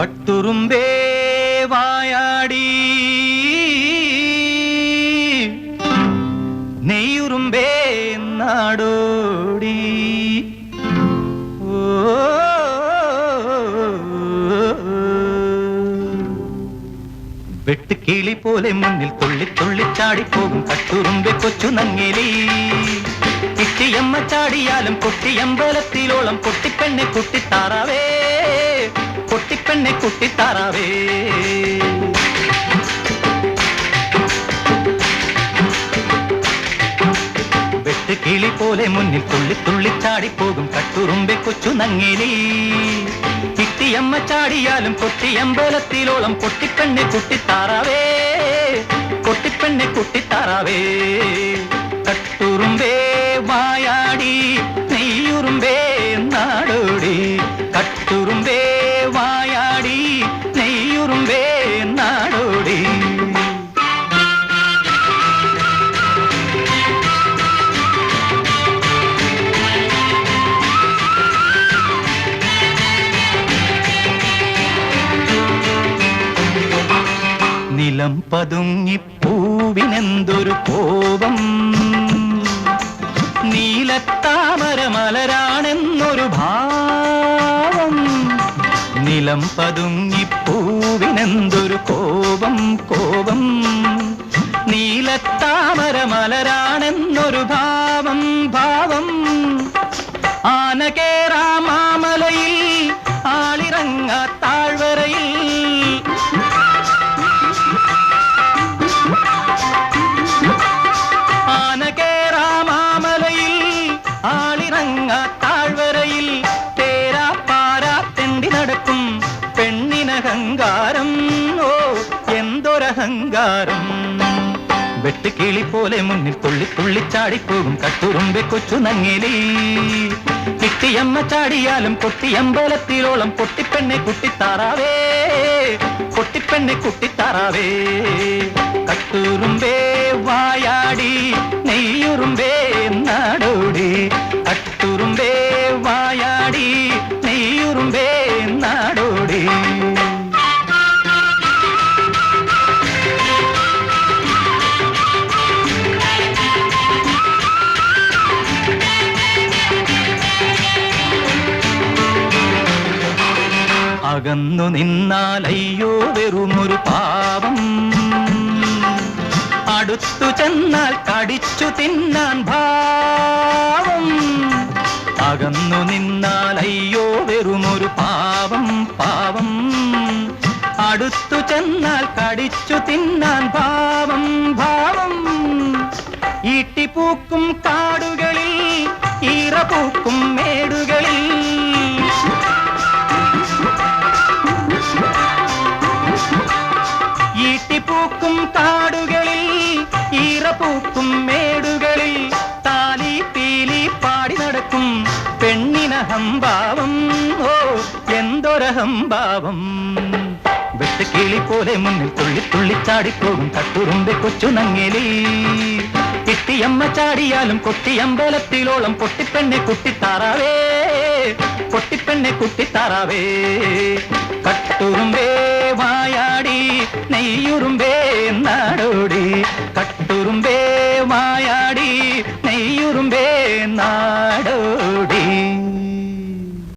കട്ടുറുമ്പേ വായാടി. നെയ്യുറുമ്പേ നാടോടി. വെട്ടുക്കിളി പോലെ മുന്നിൽ തുള്ളി തുള്ളി ചാടിപ്പോകും കട്ടുറുമ്പെ കൊച്ചു നങ്ങിലി. കിട്ടിയമ്മ ചാടിയാലും കൊട്ടിയമ്പലത്തിലോളം കൊട്ടിപ്പെണ്ണെ കുട്ടിത്താറാവേ പൊട്ടിപ്പെണ്ണെ കുട്ടിത്താറാവേ. വെട്ടുകിളി പോലെ മുന്നിൽ തുള്ളി തുള്ളി ചാടിപ്പോകും കട്ടുറുമ്പെ കൊച്ചു നങ്ങേലി. കിട്ടിയമ്മ ചാടിയാലും കൊട്ടിയമ്പലത്തിലോളം പൊട്ടിപ്പെണ്ണെ കുട്ടിത്താറാവേ. കൊട്ടിപ്പെണ്ണെ കുട്ടിത്താറാവേ. നിലം പതുങ്ങി പൂവിനെന്തൊരു കോപം. നീലത്താമര മലരാണെന്നൊരു ഭാവം. നിലം പതുങ്ങി പൂവിനെന്തൊരു കോപം കോപം. നീലത്താമര മലരാണെന്നൊരു ഭാവം ഭാവം. ആന കേറാ മാമലയിൽ ആളിറങ്ങ ആളിറങ്ങ താഴ്വരയിൽ തേരാ പാരാ തെണ്ടി നടക്കും. പെണ്ണിനഹങ്കാരം ഓ എന്തൊരഹങ്കാരം. വെട്ടുകിളി പോലെ മുന്നിൽ തുള്ളി തുള്ളി ചാടിപ്പോകും കട്ടുറുമ്പെ കൊച്ചു നങ്ങേലി. കിട്ടിയമ്മ ചാടിയാലും കൊട്ടിയമ്പലത്തിലോളം പൊട്ടിപ്പെണ്ണെ കുട്ടിത്താറാവേ പൊട്ടിപ്പെണ്ണെ കുട്ടിത്താറാവേ. വായാടി നെയ്യുറുമ്പേ നാടോടി. അകന്നു നിന്നാൽ അയ്യോ വെറുമൊരു പാപം. അടുത്തു ചെന്നാൽ കടിച്ചു തിന്നാൻ അടുത്തു ചെന്നാൽ കടിച്ചു തിന്നാൻ ഭാവം ഭാവം. ഈട്ടിപ്പൂക്കും കാടുകളിൽ ഈറപൂക്കും മേടുകളിൽ. ഈട്ടിപ്പൂക്കും കാടുകളിൽ ഈറപ്പൂക്കും മേടുകളിൽ താലി പീലി പാടി നടക്കും പെണ്ണിനഹംഭാവം ഓ എന്തൊരഹംഭാവം വെട്ടുകിളി പോലെ മുന്നിൽ തുള്ളി തുള്ളി ചാടിപ്പോകും കട്ടുറുമ്പെ കൊച്ചു നങ്ങേലി കിട്ടിയമ്മ ചാടിയാലും കൊട്ടിയമ്പലത്തിലോളം പൊട്ടിപ്പെണ്ണെ കുട്ടിത്താറാവേ പൊട്ടിപ്പെണ്ണെ കുട്ടിത്താറാവേ കട്ടുറുമ്പേ വായാടി നെയ്യുറും